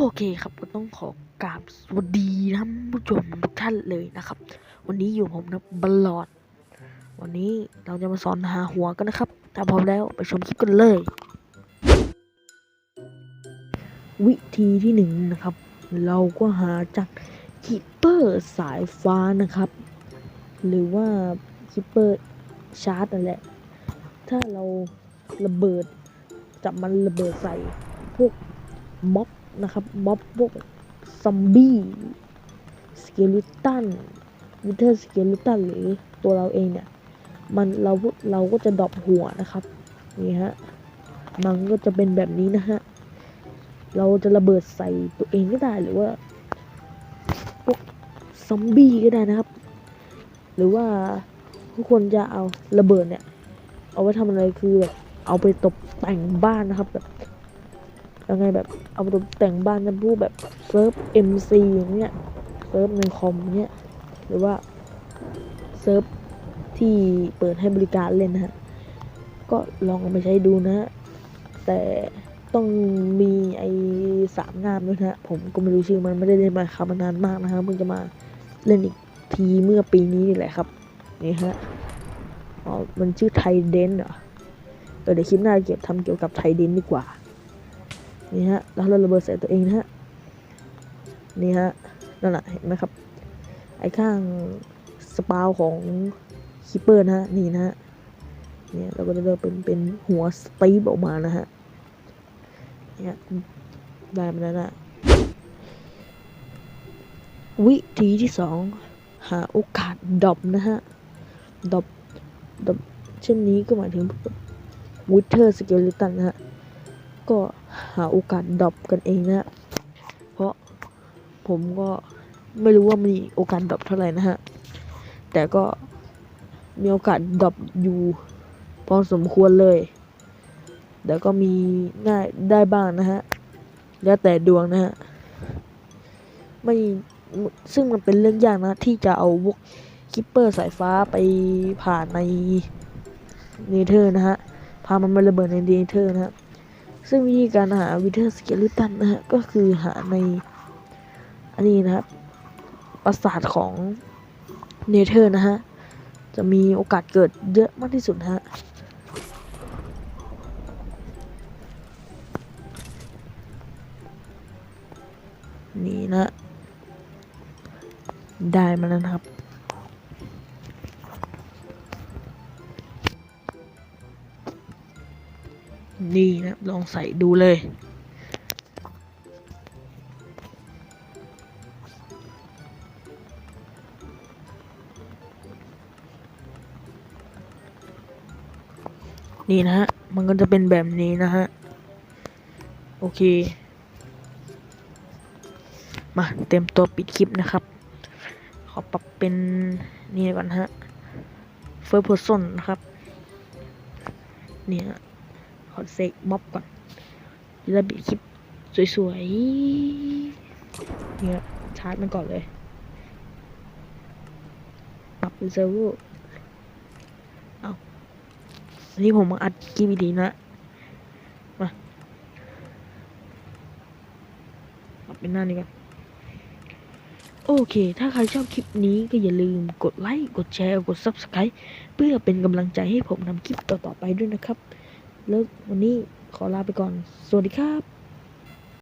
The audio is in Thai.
โอเคครับก็ต้องขอกราบสวัสดีท่านผู้ชมทุกท่านเลยนะครับ วันนี้อยู่ผมนะบลอด วันนี้เราจะมาสอนหาหัวกันนะครับ ถ้าพร้อมแล้วไปชมคลิปกันเลย วิธีที่หนึ่งนะครับ เราก็หาจากคิปเปอร์สายฟ้านะครับ หรือว่าคิปเปอร์ชาร์จนั่นแหละ ถ้าเราระเบิดจับมันระเบิดใส่พวกม็อบ นะครับม็อบพวกซอมบี้สเกลิตันวิเทอร์สเกลิตันหรือตัวเราเองเนี่ย มันเราเราก็จะดรอปหัวนะครับ นี่ฮะ มันก็จะเป็นแบบนี้นะฮะ เราจะระเบิดใส่ตัวเองก็ได้หรือว่าพวกซอมบี้ก็ได้นะครับ หรือว่าทุกคนจะเอาระเบิดเนี่ย เอาไว้ทำอะไรคือแบบเอาไปตกแต่งบ้านนะครับแบบ ยังไงแบบเอาไปตกแต่งบ้านจะพูดแบบเซิร์ฟ MC อย่างเงี้ยเซิร์ฟในคอมเงี้ยหรือว่าเซิร์ฟที่เปิดให้บริการเล่นนะฮะก็ลองเอาไปใช้ดูนะฮะแต่ต้องมีไอ้สามงามด้วยนะฮะผมก็ไม่รู้ชื่อมันไม่ได้เล่นมาครับมานานมากนะครับเพิ่งจะมาเล่นอีกทีเมื่อปีนี้นี่แหละครับนี่ฮะอ๋อมันชื่อไทเดนเหรอเดี๋ยวคลิปหน้าเกี่ยวทำเกี่ยวกับไทเดนดีกว่า นี่ฮะแล้วเราระเบิดใส่ตัวเองนะฮะนี่ฮะนั่นแหละเห็นไหมครับ ไอ้ข้างสปาวของคิปเปอร์นะฮะนี่นะฮะเนี่ยเราก็จะเลือกเป็นเป็นหัวสตีฟออกมานะฮะเนี่ยได้มาแล้วนะวิธีที่สองหาโอกาสดอปนะฮะดอปดอปเช่นนี้ก็หมายถึงวิเทอร์สเกลิตันนะฮะ ก็หาโอกาสดรอปกันเองนะฮะเพราะผมก็ไม่รู้ว่ามีโอกาสดรอปเท่าไหร่นะฮะ แต่ก็มีโอกาสดรอปอยู่พอสมควรเลย แต่ก็มีได้ได้บ้างนะฮะ แล้วแต่ดวงนะฮะ ไม่ซึ่งมันเป็นเรื่องยากนะ ที่จะเอาวกคิปเปอร์สายฟ้าไปผ่านในเนเธอร์นะฮะ พามันมาระเบิดในเนเธอร์นะฮะ ซึ่งวิธีการหาวิเทอร์สเกลิตันนะฮะก็คือหาในอันนี้นะครับปราสาทของเนเธอร์นะฮะ จะมีโอกาสเกิดเยอะมากที่สุดะฮะนี่นะ ได้มาแล้วนะครับ นี่นะลองใส่ดูเลย นี่นะฮะ มันก็จะเป็นแบบนี้นะฮะ โอเค มาเต็มตัวปิดคลิปนะครับ ขอปรับเป็นนี่ก่อนฮะ first person นะครับ เนี่ย ขอเซกม็อบก่อนแล้วบิดคลิปสวยๆ เนี่ยชาร์จมันก่อนเลยปรับเป็นเซอร์เวอร์เอาอันนี้ผมมาอัดคลิปวิดีนะ มาปรับเป็นหน้านี้ก่อนโอเค ถ้าใครชอบคลิปนี้ก็อย่าลืมกดไลค์ กดแชร์ กด Subscribe เพื่อเป็นกำลังใจให้ผมทำคลิปต่อ ๆ ไปด้วยนะครับ แล้ววันนี้ขอลาไปก่อน สวัสดีครับ